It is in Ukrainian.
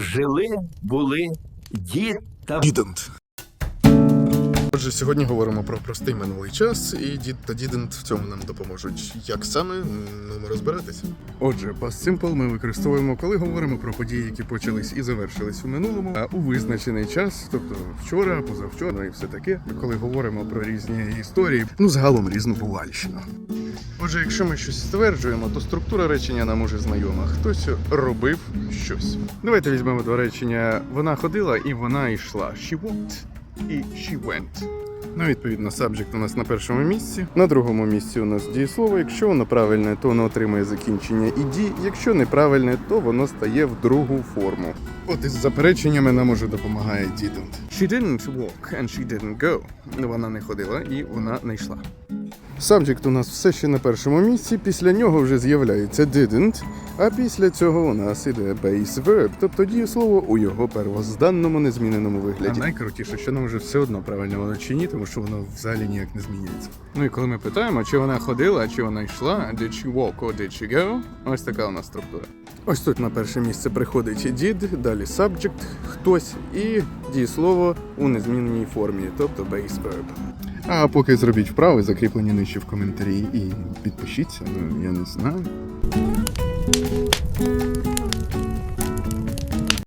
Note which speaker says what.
Speaker 1: Жили, були дід та
Speaker 2: Didn't. Отже, сьогодні говоримо про простий минулий час, і дід та didn't в цьому нам допоможуть. Як саме ну, розбиратися? Отже, past simple ми використовуємо, коли говоримо про події, які почались і завершились у минулому, а у визначений час, тобто вчора, позавчора і все таке, коли говоримо про різні історії, ну загалом різну бувальщину. Отже, якщо ми щось стверджуємо, то структура речення нам уже знайома. Хтось робив щось. Давайте візьмемо до речення вона ходила і вона йшла. She walked і she went. Ну, відповідно, subject у нас на першому місці. На другому місці у нас дієслово. Якщо воно правильне, то воно отримує закінчення іді. Якщо неправильне, то воно стає в другу форму. От із запереченнями нам уже допомагає didn't. She didn't walk and she didn't go. Вона не ходила і вона не йшла. Subject у нас все ще на першому місці, після нього вже з'являється didn't, а після цього у нас іде base verb, тобто дієслово у його первозданному незміненому вигляді. А найкрутіше, що нам вже все одно правильно воно чи ні, тому що воно взагалі ніяк не змінюється. Ну і коли ми питаємо, чи вона ходила, чи вона йшла, did she walk or did she go, ось така у нас структура. Ось тут на перше місце приходить did, далі subject, хтось і дієслово у незміненій формі, тобто base verb. А поки зробіть вправи, закріплені нижче в коментарі і підпишіться, ну я не знаю.